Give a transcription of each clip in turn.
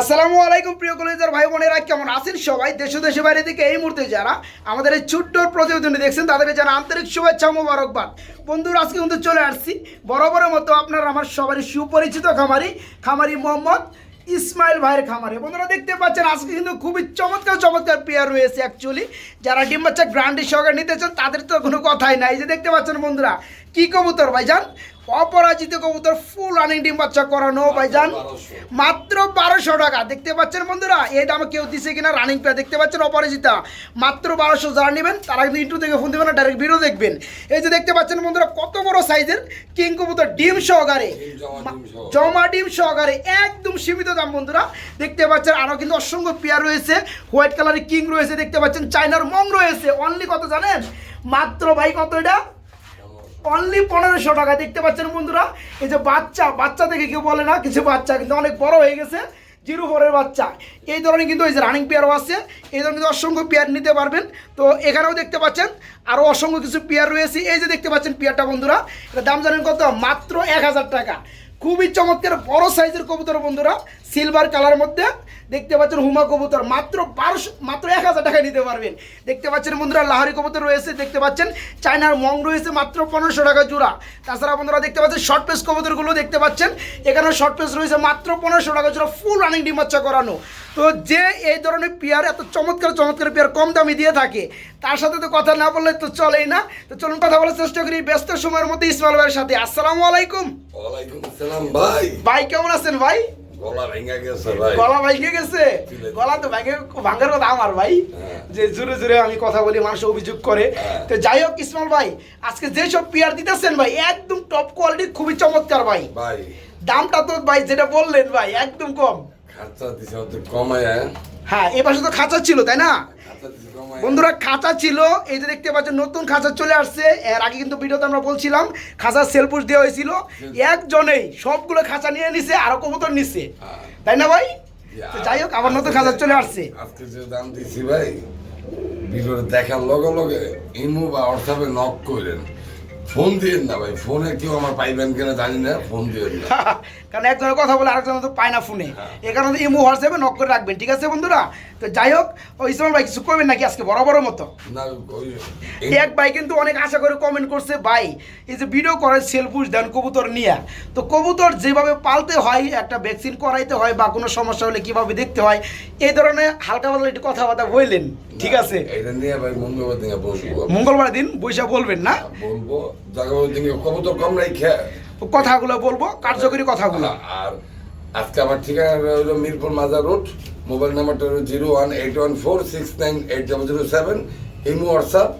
আসসালামু আলাইকুম প্রিয় কলেজের ভাই বোনেরা, কেমন আছেন সবাই? দেশ ও দেশের বাইরে থেকে এই মুহূর্তে যারা আমাদের এই ছোট্ট প্রতিবেদনটি দেখছেন, তাদেরকে জানা আন্তরিক শুভেচ্ছা মোবারকবাদ। বন্ধুরা, আজকে কিন্তু চলে আসছি। বরাবরের মতো আপনারা আমার সবারই সুপরিচিত খামারি খামারি মোহাম্মদ ইসমাইল ভাইয়ের খামারে। বন্ধুরা, দেখতে পাচ্ছেন, আজকে কিন্তু খুবই চমৎকার চমৎকার পেয়ার রয়েছে অ্যাকচুয়ালি যারা ডিম বাচ্চা গ্রান্ডের সহকারে নিতে চান, তাদের তো কোনো কথাই নাই। যে দেখতে পাচ্ছেন বন্ধুরা, কি কবুতর ভাইজান? অপরাজিত কবুতর ফুল রানিং ডিম বাচ্চা করানো ভাইজান। মাত্র বারোশো টাকা। দেখতে পাচ্ছেন বন্ধুরা এই দামে কেউ দিছে কিনা রানিং পেয়ার দেখতে পাচ্ছেন অপরাজিতা। মাত্র বারোশো যারা নেবেন তারা কিন্তু ইন্টু থেকে ফোন দেবেন না ডাইরেক্ট ভিডিও দেখবেন। এই যে দেখতে পাচ্ছেন বন্ধুরা কত বড় সাইজের কিং কবুতর ডিম সহকারে। জমা ডিম সহকারে। একদম সীমিত দাম বন্ধুরা। দেখতে পাচ্ছেন আরও কিন্তু অসংখ্য পেয়ার রয়েছে। হোয়াইট কালারের কিং রয়েছে দেখতে পাচ্ছেন। চাইনার মং রয়েছে। অনলি কত জানেন? মাত্র ভাই কত এটা? অনলি পনেরোশো টাকা। দেখতে পাচ্ছেন বন্ধুরা, এই যে বাচ্চা বাচ্চা দেখে কেউ বলে না কিছু বাচ্চা, কিন্তু অনেক বড় হয়ে গেছে, জিরো ফোরের বাচ্চা। এই ধরনের কিন্তু এই যে রানিং পেয়ারও আছে, এই ধরনের কিন্তু অসংখ্য পেয়ার নিতে পারবেন। তো এখানেও দেখতে পাচ্ছেন আরও অসংখ্য কিছু পেয়ার রয়েছে। এই যে দেখতে পাচ্ছেন পেয়ারটা বন্ধুরা এটা দাম জানেন কত? মাত্র এক হাজার টাকা। খুবই চমৎকার, বড় সাইজের কবুতর বন্ধুরা। সিলভার কালার মধ্যে দেখতে পাচ্ছেন হুমা কবুতর। মাত্র বারোশো মাত্র এক হাজার টাকায় নিতে পারবেন। দেখতে পাচ্ছেন বন্ধুরা লাহারি কবুতর রয়েছে দেখতে পাচ্ছেন। চায়নার মং রয়েছে মাত্র পনেরোশো টাকা জোড়া। তাছাড়া বন্ধুরা দেখতে পাচ্ছেন শর্ট পেস কবুতরগুলো দেখতে পাচ্ছেন। এখানে শর্ট পেস রয়েছে মাত্র পনেরোশো টাকা জোড়া ফুল রানিং ডিম বাচ্চা করানো। তো যে এই ধরনের পেয়ার এত চমৎকার চমৎকার পেয়ার কম দামি দিয়ে থাকে তার সাথে তো কথা না বললে তো চলেই না। তো চলুন কথা বলার চেষ্টা করি ব্যস্ত সময়ের মধ্যে ইসমাইল ভাইয়ের সাথে। আসসালামু আলাইকুম। ওয়ালাইকুম আসসালাম ভাই। ভাই কেমন আছেন ভাই? গলা ভেঙে গেছে ভাই। গলা ভাইকে গেছে? গলা তো ভাইকে ভাঙার কথা আমার ভাই। হ্যাঁ। যে জোরে জোরে আমি কথা বলি মানুষ অভিযোগ করে। হ্যাঁ। তো যাই হোক ইসমাল ভাই আজকে যেসব পেয়ার দিতেছেন ভাই একদম টপ কোয়ালিটি খুবই চমৎকার ভাই। ভাই। দামটা তো ভাই যেটা বললেন ভাই একদম কম। খার্চা দিছে কমায় হ্যাঁ। এ পাশে তো খাঁচা ছিল তাই না? কমায় বন্ধুরা খাঁচা ছিল এই যে দেখতে পাচ্ছেন নতুন খাঁচা চলে আসছে। এর আগে কিন্তু ভিডিওতে আমরা বলছিলাম খাঁচার সেলপুশ দেওয়া হয়েছিল। একজনেই সবগুলো খাঁচা নিয়ে নিছে আরও কবুতর নিছে। হ্যাঁ। তাই না ভাই? যাই হোক আবার নতুন খাঁচা চলে আসছে। আজকে যে দাম দিছি ভাই ভিডিওতে দেখার লগে লগে ইমু বা হোয়াটসঅ্যাপে নক করেন ফোন দিয়েন না ভাই ফোনে কেউ আমার পাইবেন কিনা জানি না ফোন দিয়েন না। কারণ একজনের কথা বলে আরেকজন তো পায় না ফোনে। হ্যাঁ। এ কারণে ইমো হোয়াটসঅ্যাপে নক করে রাখবেন ঠিক আছে বন্ধুরা? তো যাই হোক ও ইসমাল ভাই কিছু করবেন নাকি আজকে বড় বড় মতো এক ভাই কিন্তু অনেক আশা করে কমেন্ট করছে ভাই এই যে ভিডিও করে সেলফুস দেন কবুতর নিয়ে। তো কবুতর যেভাবে পালতে হয় একটা ভ্যাকসিন করাইতে হয় বা কোনো সমস্যা হলে কীভাবে দেখতে হয় এই ধরনের হালকা পাতলা একটু কথাবার্তা বললেন ঠিক আছে? এটা নিয়ে ভাই মঙ্গলবার দিনে মঙ্গলবার দিন বৈশাখ বলবেন না? বলব কবুতর কম নাই খেয়ে কথাগুলো বলব কার্যকরী কথাগুলো। আর আজকে আমার ঠিকানা হলো মিরপুর মাজার রোড মোবাইল নাম্বারটা হলো zero one eight one four six nine eight double zero seven imo WhatsApp.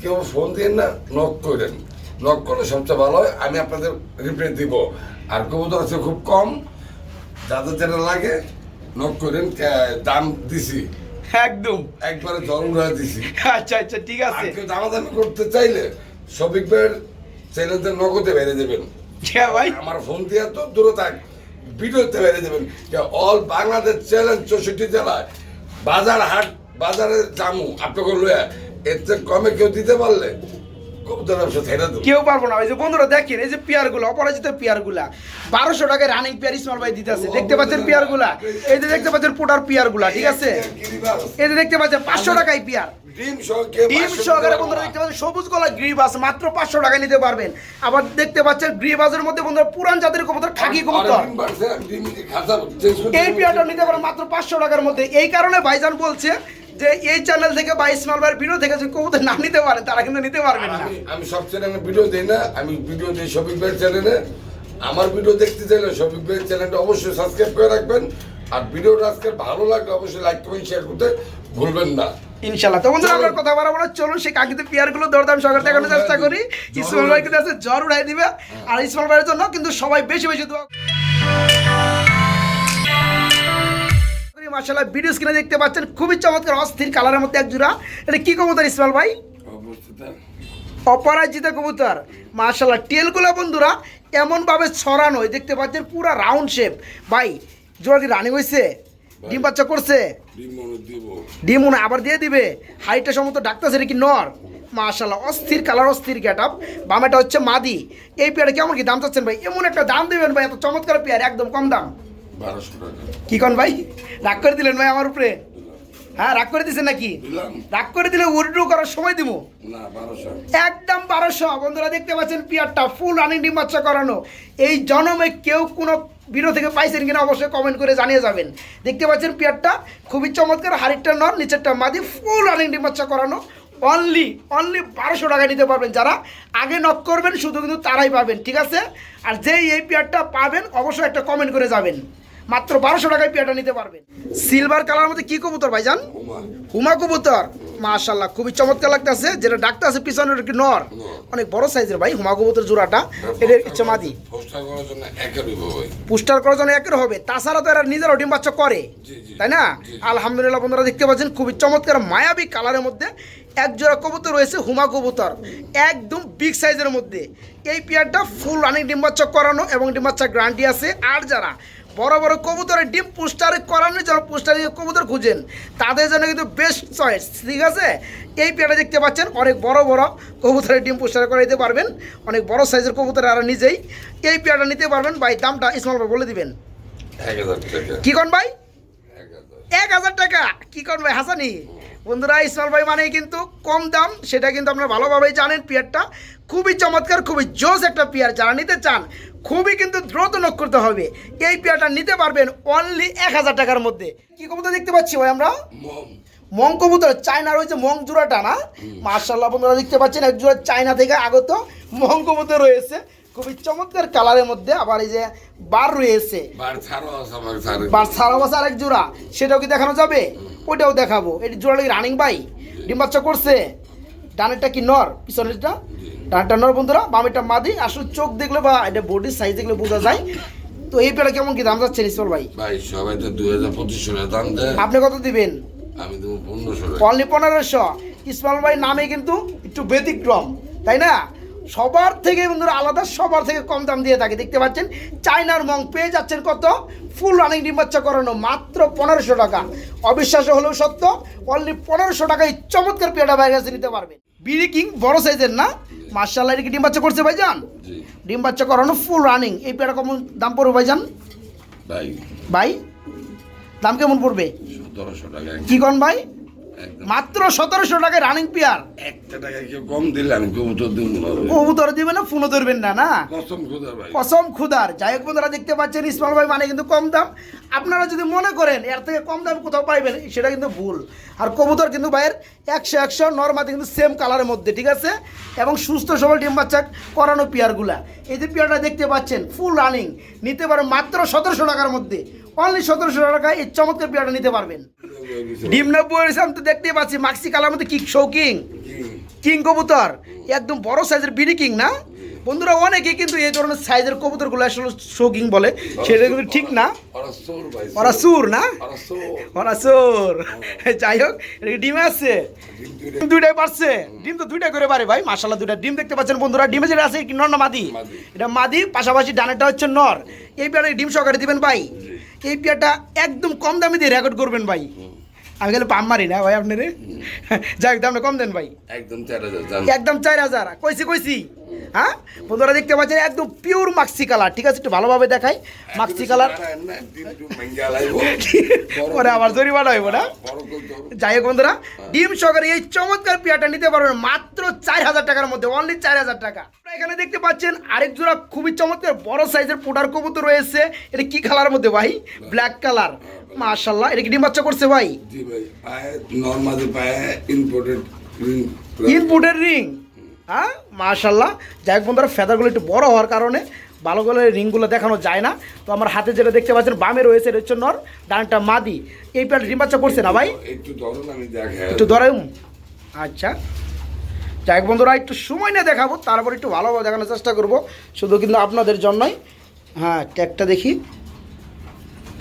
কেউ ফোন দিন না নক করেন নক করলে সবচেয়ে ভালো হয় আমি আপনাদের রিপ্লাই দিব। আর কবুতর আছে খুব কম যাদের যেটা লাগে নক করেন দাম দিছি। একদম। একবারে জল উড়াই দিছি। আচ্ছা আচ্ছা ঠিক আছে। দামাদামি করতে চাইলে সবিক ভাইয়ের চ্যানেলতে নগদে বেড়ে দেবেন। হ্যাঁ ভাই? আমার ফোন দিয়ে তো দূরে থাক। ভিডিওতে বেড়ে দেবেন। যে অল বাংলাদেশ চ্যালেঞ্জ চৌষট্টি জেলায় বাজার হাট বাজারে জামু আপনাকে লইয়া এর কমে কেউ দিতে পারলে কেউ পারব না। ওই যে বন্ধুরা দেখেন এই যে পেয়ারগুলো অপরাজিত পেয়ারগুলা বারোশো টাকায় রানিং পেয়ার ইসমাল ভাই দিতে আছে দেখতে পাচ্ছেন পেয়ারগুলা এই যে দেখতে পাচ্ছেন পোটার পেয়ারগুলা ঠিক আছে? এই যে দেখতে পাচ্ছেন পাঁচশো টাকায় পেয়ার। ডিম সহ কেউ ডিম 500 সহকারে বন্ধুরা দেখতে পাচ্ছেন সবুজ গলা গ্রিবাস মাত্র পাঁচশো টাকা নিতে পারবেন। আবার দেখতে পাচ্ছেন গ্রিবাসের মধ্যে বন্ধুরা পুরান জাতের কবুতর কবুতর। এই পেয়ারটা নিতে পারেন মাত্র পাঁচশো টাকার মধ্যে। এই কারণে ভাইজান বলছে যে এই চ্যানেল থেকে বা ইসমাল ভাইয়ের ভিডিও থেকে যে কবুতর না নিতে পারেন তারা কিন্তু নিতে পারবেন না। আমি আমি সব চ্যানেলে ভিডিও দিই না আমি ভিডিও দিই শফিক ভাইয়ের চ্যানেলে আমার ভিডিও দেখতে চাইলে শফিক ভাইয়ের চ্যানেলটা অবশ্যই সাবস্ক্রাইব করে রাখবেন। আর ভিডিওটা আজকে ভালো লাগলে অবশ্যই লাইক কমেন্ট শেয়ার করতে ভুলবেন না। ইনশাল্লাহ তো বন্ধুরা আমরা কথা বলা বলা চলুন সেই কাঙ্ক্ষিত পেয়ারগুলো দরদাম সহকারে দেখানোর চেষ্টা করি। ইসমাল ভাই। কিন্তু আছে জ্বর উড়াই দিবে। আর ইসমাল ভাইয়ের জন্য কিন্তু সবাই বেশি বেশি দোয়া মাসাল্লাহ ভিডিও স্ক্রিনে দেখতে পাচ্ছেন খুবই চমৎকার অস্থির কালারের মধ্যে এক জোড়া। এটা কি কবুতর ইসমাল ভাই? অপরাজিত কবুতর। মাশাল্লাহ টেলগুলো বন্ধুরা এমনভাবে ছড়ানো দেখতে পাচ্ছেন পুরো রাউন্ড শেপ ভাই জোড়া কি রানিং হয়েছে ডিম বাচ্চা করছে? ডিম মনে আবার দিয়ে দিবে। হাইটটা সমস্ত ডাক্তার কি নর? মাশাল্লাহ অস্থির কালার অস্থির গেট আপ বামেটা হচ্ছে মাদি। এই পেয়ারে কেমন কি দাম চাচ্ছেন ভাই? এমন একটা দাম দেবেন ভাই এত চমৎকার পেয়ার একদম কম দাম। বারোশো টাকা। কি কন ভাই? রাগ করে দিলেন ভাই আমার উপরে। হ্যাঁ রাগ করে দিছেন নাকি? রাগ করে দিলে উইড্রো করার সময় দিব একদম বারোশো। বন্ধুরা দেখতে পাচ্ছেন পিয়ারটা ফুল রানিং ডিম বাচ্চা করানো। এই জনমে কেউ কোনো ভিডিও থেকে পাইছেন কিনা অবশ্যই কমেন্ট করে জানিয়ে যাবেন। দেখতে পাচ্ছেন পিয়ারটা? খুবই চমৎকার হাড়িটা নর নিচেরটা মাদি ফুল রানিং ডিম বাচ্চা করানো। অনলি অনলি বারোশো টাকা নিতে পারবেন যারা। আগে নক করবেন শুধু কিন্তু তারাই পাবেন ঠিক আছে? আর যেই এই পেয়ারটা পাবেন অবশ্যই একটা কমেন্ট করে যাবেন। মাত্র বারোশো টাকায় পেয়ারটা নিতে পারবেন। সিলভার কালার মধ্যে কি কবুতর ভাইজান? হুমা হুমা কবুতর। মাশাল্লাহ খুবই চমৎকার লাগতেছে। যেটা ডাক্তার আছে পিছনের কি নর। অনেক বড় সাইজের ভাই হুমা কবুতর জোড়াটা। এটা ইচ্ছে মাদি। পোস্টার করার জন্য একের পুস্টার করার জন্য একের হবে। তাছাড়া তো এরা নিজেরও ডিম বাচ্চা করে। তাই না? আলহামদুলিল্লাহ বন্ধুরা দেখতে পাচ্ছেন খুবই চমৎকার মায়াবী কালারের মধ্যে এক জোড়া কবুতর রয়েছে হুমা কবুতর। একদম বিগ সাইজের মধ্যে। এই পেয়ারটা ফুল রানিং ডিম বাচ্চা করানো এবং ডিম বাচ্চা গ্যারান্টি আছে আর যারা। বড় বড় কবুতরের ডিম পুস্টারে করানোর জন্য পুস্টারে কবুতর খুঁজেন তাদের জন্য কিন্তু বেস্ট চয়েস ঠিক আছে? এই পেয়ারটা দেখতে পাচ্ছেন অনেক বড় বড় কবুতরের ডিম পুস্টারে করাইতে পারবেন অনেক বড় সাইজের কবুতর আর নিজেই। এই পেয়ারটা নিতে পারবেন ভাই দামটা ইসমাল ভাই বলে দিবেন। কি কোন ভাই? এক হাজার টাকা। কি কোন ভাই হাসানি? বন্ধুরা ইসমাল ভাই মানে কিন্তু কম দাম সেটা কিন্তু আপনারা ভালোভাবেই জানেন পিয়ারটা। খুবই চমৎকার খুবই জোস একটা পিয়ার যারা নিতে চান খুবই কিন্তু দ্রুত নক করতে হবে। এই পিয়ারটা নিতে পারবেন অনলি এক হাজার টাকার মধ্যে। কি কবুতর দেখতে পাচ্ছি ভাই আমরা? মং কবুতর চায়না রয়েছে মং জোড়াটা না? মার্শাল্লাহ বন্ধুরা দেখতে পাচ্ছেন এক জোড়া চায়না থেকে আগত মং কবুতর রয়েছে। খুবই চমৎকার কালারের মধ্যে আবার এই যে বার রয়েছে। বার ছাড়ো আছে আরেক জোড়া। সেটাও কি দেখানো যাবে? ওইটাও দেখাবো। এটি জোড়া কি রানিং বাই ডিম বাচ্চা করছে। ডানেরটা কি নর? পিছনেরটা? ডানটা নর বন্ধুরা বামেরটা মাদি। আসলে চোখ দেখলে বা এটা বডির সাইজ দেখলে বোঝা যায়। তো এই পেটা কেমন কি দাম যাচ্ছে ইসমাল ভাই? ভাই সবাই তো দুই হাজার পঁচিশশো দাম দেয়। আপনি কত দিবেন? আমি দেবো পনেরোশো অনলি পনেরোশো। ইসমাল ভাই নামে কিন্তু একটু ব্যতিক্রম তাই না? সবার থেকে বন্ধুরা আলাদা সবার থেকে কম দাম দিয়ে থাকে। দেখতে পাচ্ছেন চায়নার মং পেয়ে যাচ্ছেন কত? ফুল রানিং ডিম বাচ্চা করানো মাত্র পনেরোশো টাকা। অবিশ্বাস হলেও সত্য অনলি পনেরোশো টাকায় চমৎকার পেয়াটা কাছে নিতে পারবেন। বিড়ি কিং বড় সাইজের না? মার্শাল্লাহ কি ডিম বাচ্চা করছে ভাইজান? ডিম বাচ্চা করানো ফুল রানিং এই পেয়াটা কেমন দাম পড়বে ভাইজান? ভাই। ভাই দাম কেমন পড়বে? কি কন ভাই? মাত্র সতেরোশো টাকায় রানিং পেয়ার একটা টাকা কেউ কম দিলে আমি কবুতর দিব না কবুতর দিবে না ফোনও ধরবেন না না? কসম খুদা ভাই। কসম খুদার যাই হোক বন্ধুরা দেখতে পাচ্ছেন ইসমাল ভাই মানে কিন্তু কম দাম। আপনারা যদি মনে করেন এর থেকে কম দাম কোথাও পাইবেন সেটা কিন্তু ভুল। আর কবুতর কিন্তু ভাইয়ের একশো একশো নর্মাতে কিন্তু সেম কালারের মধ্যে ঠিক আছে? এবং সুস্থ সবল ডিম বাচ্চা করানো পেয়ারগুলা। এই যে পেয়ারটা দেখতে পাচ্ছেন ফুল রানিং নিতে পারেন মাত্র সতেরোশো টাকার মধ্যে। অনলি সতেরোশো টাকায় এই চমৎকার পেয়ারটা নিতে পারবেন। ডিম নব্বই আমি তো দেখতেই পাচ্ছি। মাক্সি কালার মধ্যে কিক শৌকিং। কিং কবুতর। একদম বড় সাইজের বিডি কিং না? বন্ধুরা অনেকে কিন্তু এই ধরনের সাইজের কবুতরগুলো আসলে শো কিং বলে সেটা কিন্তু ঠিক না। ওরা ভাই সুর না? ওরা সুর যাই হোক কি ডিমে আছে? ডিম দুইটাই। পারছে। ডিম তো দুইটা করে পারে ভাই মাসাল্লাহ দুইটা। ডিম দেখতে পাচ্ছেন বন্ধুরা ডিমে যেটা আছে কি নর না মাদি। এটা মাদি পাশাপাশি ডানেরটা হচ্ছে নর। এই পেয়ারে ডিম সহকারে দিবেন ভাই। এই পেয়ারটা একদম কম দামে দিয়ে রেকর্ড করবেন ভাই। আমি গেলে পাম মারি না ভাই আপনারে। যাই একদম দামটা কম দেন ভাই। একদম চার হাজার একদম চার হাজার। কইছি কইছি। হ্যাঁ? বন্ধুরা দেখতে পাচ্ছেন একদম পিওর মাক্সি কালার ঠিক আছে? একটু ভালোভাবে দেখাই। মাক্সি কালার পরে আবার জরিমানা হইব না? যাই হোক বন্ধুরা ডিম সহকারে এই চমৎকার পেয়ারটা নিতে পারবেন মাত্র চার হাজার টাকার মধ্যে অনলি চার হাজার টাকা। এখানে দেখতে পাচ্ছেন আরেক জোড়া খুবই চমৎকার বড় সাইজের পোটার কবুতর রয়েছে। এটা কি কালার মধ্যে ভাই? ব্ল্যাক কালার মাশাল্লাহ এটা কি ডিম বাচ্চা করছে ভাই? জি ভাই পায়ে নর্মালি পায়ে ইম্পোর্টেড ইনপুটের রিং হ্যাঁ? মাশাল্লাহ যাই হোক বন্ধুরা ফেদারগুলো একটু বড় হওয়ার কারণে ভালো করে রিংগুলো দেখানো যায় না। তো আমার হাতে যেটা দেখতে পাচ্ছেন বামে রয়েছে এটা হচ্ছে নর ডানটা মাদি। এই প্যান্ট ডিম বাচ্চা করছে না ভাই? একটু ধরুন আমি একটু ধরেন আচ্ছা। যাই হোক বন্ধুরা একটু সময় নিয়ে দেখাবো তারপর একটু ভালোভাবে দেখানোর চেষ্টা করব। শুধু কিন্তু আপনাদের জন্যই। হ্যাঁ ট্যাগটা দেখি।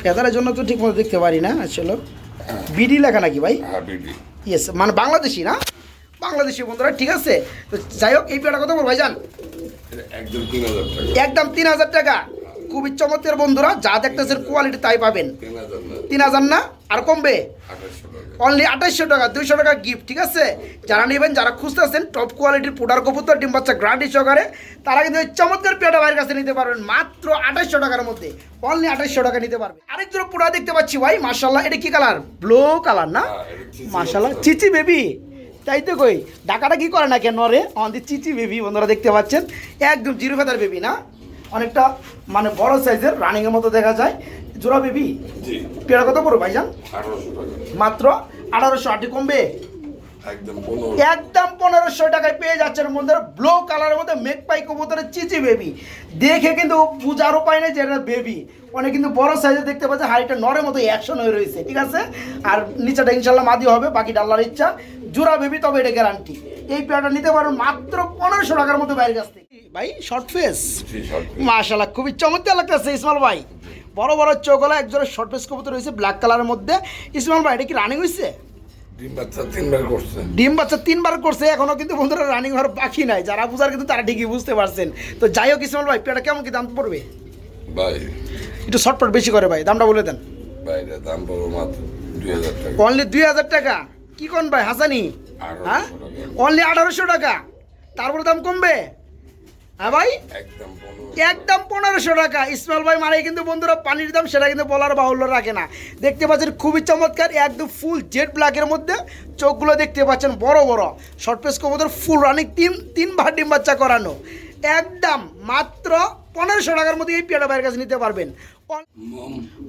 ফেদারের জন্য তো ঠিক মতো দেখতে পারি না আসলে। বিডি লেখা নাকি ভাই? হ্যাঁ ইয়েস মানে বাংলাদেশি না? বাংলাদেশি বন্ধুরা ঠিক আছে? তো যাই হোক এই পেয়ারটা কত বল ভাইজান। একদম তিন হাজার টাকা। একদম তিন হাজার টাকা। খুবই চমৎকার বন্ধুরা যা দেখতেছেন কোয়ালিটি তাই পাবেন। তিন হাজার না? আর কমবে? অনলি আঠাইশশো টাকা দুইশো টাকা গিফট ঠিক আছে? যারা নেবেন যারা খুঁজতেছেন টপ কোয়ালিটির পুডার কবুতর ডিম বাচ্চা গ্রান্টি সহকারে তারা কিন্তু চমৎকার পেটা ভাইয়ের কাছে নিতে পারবেন। মাত্র আঠাইশশো টাকার মধ্যে। অনলি আঠাইশশো টাকা নিতে পারবে আরেক দুটো পুডা দেখতে পাচ্ছি ভাই মার্শাল্লাহ এটা কি কালার ব্লু কালার না? হ্যাঁ, মার্শাল্লাহ চিচি বেবি তাই তো কই ডাকাটা কি করে না কেন রে? আমাদের চিচি বেবি বন্ধুরা দেখতে পাচ্ছেন। একদম জিরো ফেদার বেবি না? অনেকটা মানে বড় সাইজের রানিংয়ের মতো দেখা যায়। জোড়া বেবি পেড়া কত পড়ো ভাইজান? মাত্র আঠারোশো আটটি কমবে? একদম পনেরোশো টাকায় পেয়ে যাচ্ছেন বন্ধুরা। ব্লু কালারের মধ্যে মেক পাই কবুতরের চিচি বেবি দেখে কিন্তু পূজার উপায় নেই যে এটা বেবি অনেক কিন্তু বড় সাইজে দেখতে পাচ্ছে হাইটটা নরের মতো অ্যাকশন হয়ে রয়েছে ঠিক আছে? আর নিচেটা ইনশাল্লাহ মাদি হবে বাকি ডাল্লার ইচ্ছা। জোড়া বেবি তবে এটা গ্যারান্টি এই পেয়ারটা নিতে পারবেন মাত্র পনেরোশো টাকার মতো বাইরের কাছ থেকে। ভাই শর্ট ফেস মাশাল্লাহ খুবই চমৎকার লাগতেছে ইসমাল ভাই। বড় বড় চোখলা একজোড়া শর্ট ফেস কবুতর রয়েছে ব্ল্যাক কালারের মধ্যে। ইসমাল ভাই এটা কি রানিং হয়েছে ডিম বাচ্চা তিনবার করছে। ডিম বাচ্চা তিনবার করছে এখনও কিন্তু বন্ধুরা রানিং হওয়ার বাকি নাই। যারা বুঝার কিন্তু তারা ঠিকই বুঝতে পারছেন। তো যাই হোক ইসমাল ভাই পেয়ারটা কেমন কি দাম পড়বে? ভাই। একটু শর্টপট বেশি করে ভাই দামটা বলে দেন। বাইরে দাম পাবো মাত্র দুই হাজার টাকা। অনলি দুই হাজার টাকা? কি কোন ভাই হাসানি? হ্যাঁ? অনলি আঠারোশো টাকা? তারপরে দাম কমবে? হ্যাঁ ভাই? একদম একদম পনেরোশো টাকা। ইসমাইল ভাই মানে কিন্তু বন্ধুরা পানির দাম সেটা কিন্তু বলার বাহুল্য রাখে না। দেখতে পাচ্ছেন খুবই চমৎকার একদম ফুল জেড ব্ল্যাকের মধ্যে চোখগুলো দেখতে পাচ্ছেন বড় বড়। শর্ট পেস কবুতর ফুল রানিং তিন তিন ভার ডিম বাচ্চা করানো। একদম মাত্র পনেরোশো টাকার মধ্যে এই পেয়ারা ভাইয়ের কাছে নিতে পারবেন।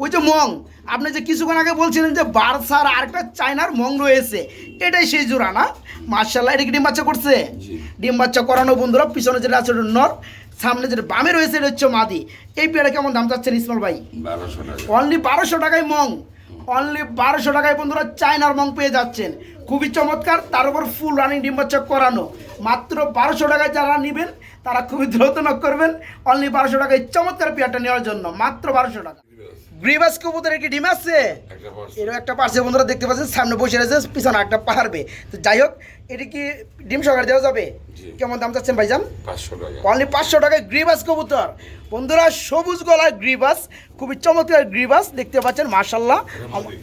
ওই যে মং আপনি যে কিছুক্ষণ আগে বলছিলেন যে বারসার আর একটা চায়নার মং রয়েছে এটাই সেই জোড়া না? মার্শাল্লাহ এটা কি ডিম বাচ্চা করছে। ডিম বাচ্চা করানো বন্ধুরা পিছনে যেটা আছে ওটা নর সামনে যেটা বামে রয়েছে এটা হচ্ছে মাদি। এই পেয়ারা কেমন দাম চাচ্ছেন ইসমাল ভাই? বারোশো অনলি বারোশো টাকায় মং। অনলি বারোশো টাকায় বন্ধুরা চায়নার মং পেয়ে যাচ্ছেন। খুবই চমৎকার তার উপর ফুল রানিং ডিম বাচ্চা করানো। মাত্র বারোশো টাকায় যারা নেবেন তারা খুবই দ্রুত নক করবেন। অনলি বারোশো টাকায় চমৎকার পেয়ারটা নেওয়ার জন্য। মাত্র বারোশো টাকা। গ্রিবাস কবুতরের কি ডিম আছে। এরকম একটা পাশে বন্ধুরা দেখতে পাচ্ছেন সামনে বসে রয়েছে পিছনে একটা পারবে তো যাই হোক এটা কি ডিম সকার দেওয়া যাবে? কেমন দাম চাচ্ছেন ভাইজান? অনলি পাঁচশো টাকায় গ্রিবাস কবুতর। বন্ধুরা সবুজ গলার গ্রিবাস খুবই চমৎকার গ্রিবাস দেখতে পাচ্ছেন মার্শাল্লাহ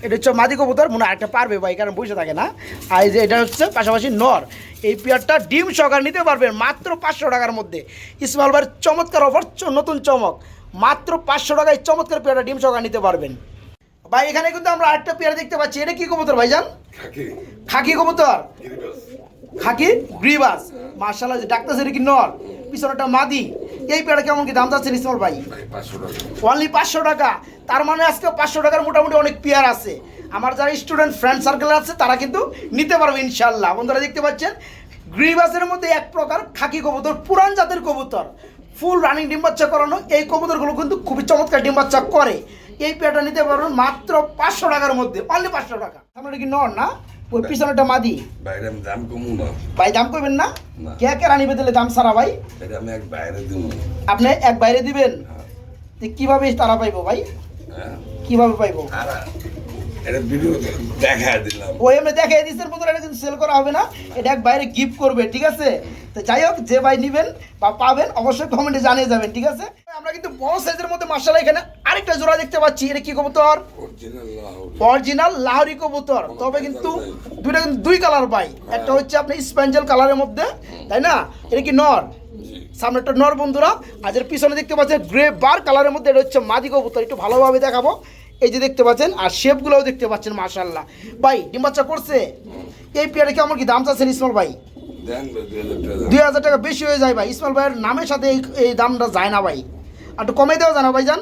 এটা হচ্ছে মাদি কবুতর মনে হয় একটা পারবে ভাই কারণ বসে থাকে না। আর এই যে এটা হচ্ছে পাশাপাশি নর। এই পেয়ারটা ডিম সকার নিতে পারবেন মাত্র পাঁচশো টাকার মধ্যে। ইসমাল ভাইয়ের চমৎকার অফার নতুন চমক। মাত্র পাঁচশো টাকায় চমৎকার পেয়ারটা ডিম সকার নিতে পারবেন। ভাই এখানে কিন্তু আমরা আরেকটা পেয়ারা দেখতে পাচ্ছি। এটা কি কবুতর ভাইজান? খাকি। খাকি কবুতর? খাকি? গ্রিবাস। মার্শাল্লাহ যে ডাক্তার সেটা কি নর? পিছনেটা মাদি। এই পেয়ারা কেমন কি দাম যাচ্ছে ইসমাল ভাই? অনলি পাঁচশো টাকা। তার মানে আজকে পাঁচশো টাকার মোটামুটি অনেক পেয়ার আছে। আমার যারা স্টুডেন্ট ফ্রেন্ড সার্কেল আছে তারা কিন্তু নিতে পারবে ইনশাল্লাহ বন্ধুরা দেখতে পাচ্ছেন? গ্রিবাসের মধ্যে এক প্রকার খাকি কবুতর পুরান জাতের কবুতর। ফুল রানিং ডিম বাচ্চা করানো এই কবুতরগুলো কিন্তু খুবই চমৎকার ডিম বাচ্চা করে। এই পেয়ারটা নিতে পারবেন মাত্র পাঁচশো টাকার মধ্যে অনলি পাঁচশো টাকা। আমরা কি নন না? ওই পিছনেটা মাদি। বাইরে দাম কমু না। ভাই দাম করবেন না। কে কে রানিবে দিলে দাম সারা ভাই? আমি এক বাইরে দিব আপনি এক বাইরে দিবেন? হ্যাঁ। কীভাবে তারা পাইবো ভাই? হ্যাঁ। কীভাবে পাইবো? এটা ভিডিও দেখা দিলাম। ও এমনি দেখাই দিচ্ছেন বন্ধুরা এটা কিন্তু সেল করা হবে না। এটা এক বাইরে গিফট করবে ঠিক আছে? তো যাই হোক যে ভাই নিবেন বা পাবেন অবশ্যই কমেন্টে জানিয়ে যাবেন ঠিক আছে? আমরা কিন্তু বড় সাইজের মধ্যে মার্শাল এখানে আরেকটা জোড়া দেখতে পাচ্ছি। এটা কি কবুতর? অরিজিনাল লাহরি। কবুতর। তবে কিন্তু দুইটা কিন্তু দুই কালার পাই একটা হচ্ছে আপনি স্পেঞ্জেল কালারের মধ্যে তাই না? এটা কি নর? সামনে একটা নর বন্ধুরা। আজ এর পিছনে দেখতে পাচ্ছেন গ্রে বার কালারের মধ্যে এটা হচ্ছে মাদি কবুতর। একটু ভালোভাবে দেখাবো। এই যে দেখতে পাচ্ছেন আর শেপগুলোও দেখতে পাচ্ছেন মাশাল্লাহ ভাই ডিম বাচ্চা করছে? এই পেয়ারে কেমন কি দাম চাচ্ছেন ইসমাল ভাই? দুই হাজার টাকা বেশি হয়ে যায় ভাই। ইসমাল ভাইয়ের নামের সাথে এই এই দামটা যায় না ভাই। আর একটু কমে দেওয়া যায় না ভাই যান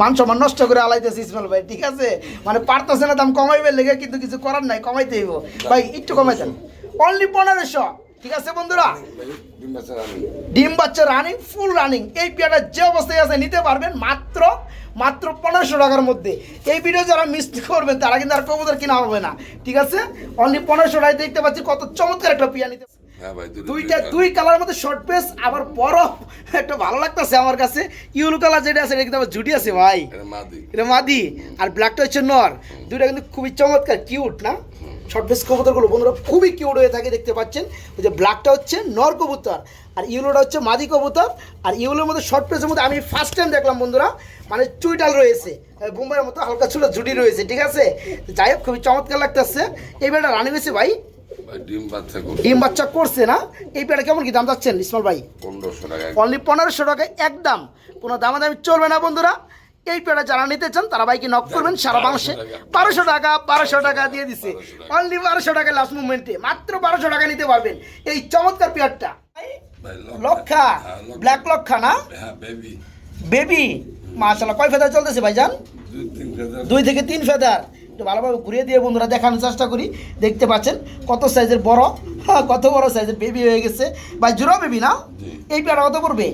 মান সম্মান নষ্ট করে আলাইতেছে ইসমাল ভাই ঠিক আছে? মানে পারতেছে না দাম কমাইবে লেগে কিন্তু কিছু করার নাই কমাইতে হইব। ভাই একটু কমাইছেন অনলি পনেরোশো। ঠিক আছে বন্ধুরা? ডিম বাচ্চা রানিং ফুল রানিং এই পেয়ারটা যে অবস্থায় আছে নিতে পারবেন মাত্র মাত্র পনেরোশো টাকার মধ্যে। এই ভিডিও যারা মিস করবেন তারা কিন্তু আর কবুতর কিনা হবে না। ঠিক আছে? অনলি পনেরোশো টাকায় দেখতে পাচ্ছি কত চমৎকার একটা পিয়া নিতে হ্যাঁ দুইটা দুই কালার মধ্যে শর্ট পেস আবার বড়। একটা ভালো লাগতেছে আমার কাছে। ইউলো কালার যেটা আছে এটা কিন্তু আবার জুটি আছে ভাই। এটা মাদি। আর ব্ল্যাকটা হচ্ছে নর। দুইটা কিন্তু খুবই চমৎকার কিউট না? শর্ট ফেস কবুতরগুলো বন্ধুরা খুবই কিউট হয়ে থাকে দেখতে পাচ্ছেন। ওই যে ব্ল্যাকটা হচ্ছে নর কবুতর আর ইউলোটা হচ্ছে মাদি কবুতর। আর ইউলোর মধ্যে শর্ট ফেসের মধ্যে আমি ফার্স্ট টাইম দেখলাম বন্ধুরা। মানে চুইটাল রয়েছে। বোম্বাইয়ের মতো হালকা ছোটো ঝুটি রয়েছে ঠিক আছে? যাই হোক খুবই চমৎকার লাগতেছে। এই বেড়া রানি হয়েছে ভাই? ডিম বাচ্চা করছে। না? এই পেয়ারা কেমন কি দাম যাচ্ছেন ইসমাল ভাই? পনেরোশো টাকা। অনলি পনেরোশো টাকায় একদম। কোনো দামাদামি চলবে না বন্ধুরা। এই পেয়ারা যারা নিতে চান তারা বাইকে নক করবেন সারা বাংলাদেশে। বারোশো টাকা। বারোশো টাকা দিয়ে দিছে। অনলি বারোশো টাকা। লাস্ট মুভমেন্টে মাত্র বারোশো টাকা নিতে পারবেন। এই চমৎকার পেয়ারটা। ভাই লক্ষা। হ্যাঁ, ব্ল্যাক লক্ষা না? হ্যাঁ বেবি বেবি মাশাল্লাহ কয় ফেদার চলতেছে ভাইজান? দুই দুই থেকে তিন ফেদার। একটু ভালোভাবে ঘুরিয়ে দিয়ে বন্ধুরা দেখানোর চেষ্টা করি। দেখতে পাচ্ছেন কত সাইজের বড়। হ্যাঁ, কত বড় সাইজের বেবি হয়ে গেছে। ভাই জুড়ো বেবি না? এই পেয়ারা কত পড়বে?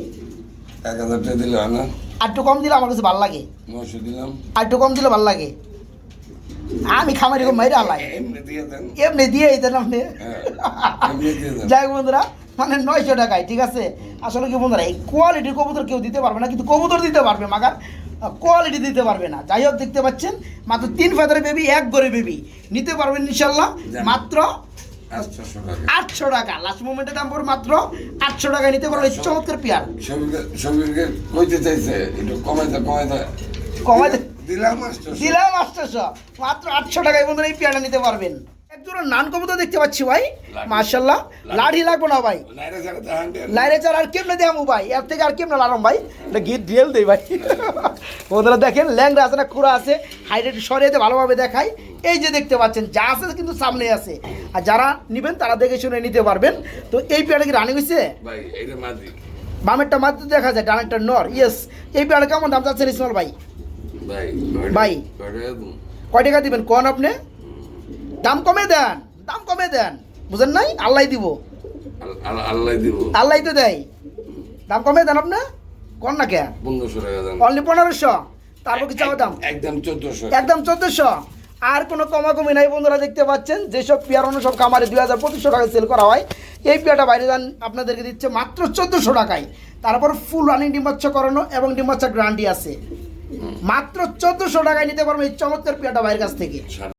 এক হাজার টাকা দিলে হয় না। আর একটু কম দিলে আমার কাছে ভালো লাগে। আর একটু কম দিলে ভালো লাগে। আমি খামারি কম মাইরা আলাই এমনি দিয়ে এমনি আপনি। হ্যাঁ যাই হোক বন্ধুরা মানে নয়শো টাকায় ঠিক আছে? আসলে কি বন্ধুরা এই কোয়ালিটির কবুতর কেউ দিতে পারবে না কিন্তু কবুতর দিতে পারবে মাগার কোয়ালিটি দিতে পারবে না। যাই হোক দেখতে পাচ্ছেন মাত্র তিন ফেদারের বেবি এক করে বেবি নিতে পারবেন ইনশাল্লাহ মাত্র আটশো টাকা। লাস্ট মোমেন্টের দাম পড়ে মাত্র আটশো টাকা। নিতে পারবে চমৎকার পেয়ার। সমীরকে কইতে চাইছে একটু কমাইতে কমাইতে। কমাইতে দিলাম মাস্টার দিলাম আটশোশো। মাত্র আটশো টাকায় বন্ধুরা এই পেয়ারটা নিতে পারবেন। একজোড়া নান কবুতর দেখতে পাচ্ছি ভাই। মার্শাল্লাহ লাঠি। লাগবে না ভাই। লাইরে চার আর কেমনে দেখামু ভাই? এর থেকে আর কেমনে লারম ভাই? এটা গিট রিয়েল দেই ভাই। বন্ধুরা দেখেন ল্যাংরা আছে না খুঁড়া আছে। হাইট একটু সরিয়েতে ভালোভাবে দেখাই। এই যে দেখতে পাচ্ছেন যা আছে কিন্তু সামনে আছে। আর যারা নেবেন তারা দেখে শুনে নিতে পারবেন। তো এই পেয়ারটা কি রানিং হয়েছে ভাই এটা মাদি বামেরটা মাত্র দেখা যায় ডানেরটা নর। ইয়েস এই পেয়ারটা কেমন দাম চাচ্ছেন ইসমাল ভাই? ভাই ভাই। কয় টাকা দিবেন? কোন আপনি? দাম কমে দেন দাম কমে দেন। বুঝেন নাই? আল্লাহ দিব। আল- আল- আল্লাহ দিব। আল্লাহ তো দেয়। দাম কমে দেন আপনি? কোন না কে পনেরোশো টাকা দেন অনলি পনেরোশো। তারপর কি চাওয়া দাম? একদম চোদ্দশো। একদম চোদ্দশো। আর কোনো কমাকমি নাই বন্ধুরা দেখতে পাচ্ছেন? যেসব পেয়ার অন্য সব খামারে দুই হাজার পঁচিশশো টাকায় সেল করা হয় এই পেয়ারটা বাইরে যান আপনাদেরকে দিচ্ছে মাত্র চোদ্দোশো টাকায়। তারপর ফুল রানিং ডিম্বাচ্ছ করানো এবং ডিম্বাচ্ছা গ্রান্টি আছে। মাত্র চোদ্দোশো টাকায় নিতে পারব এই চমৎকার পেয়ারটা বাইরের কাছ থেকে।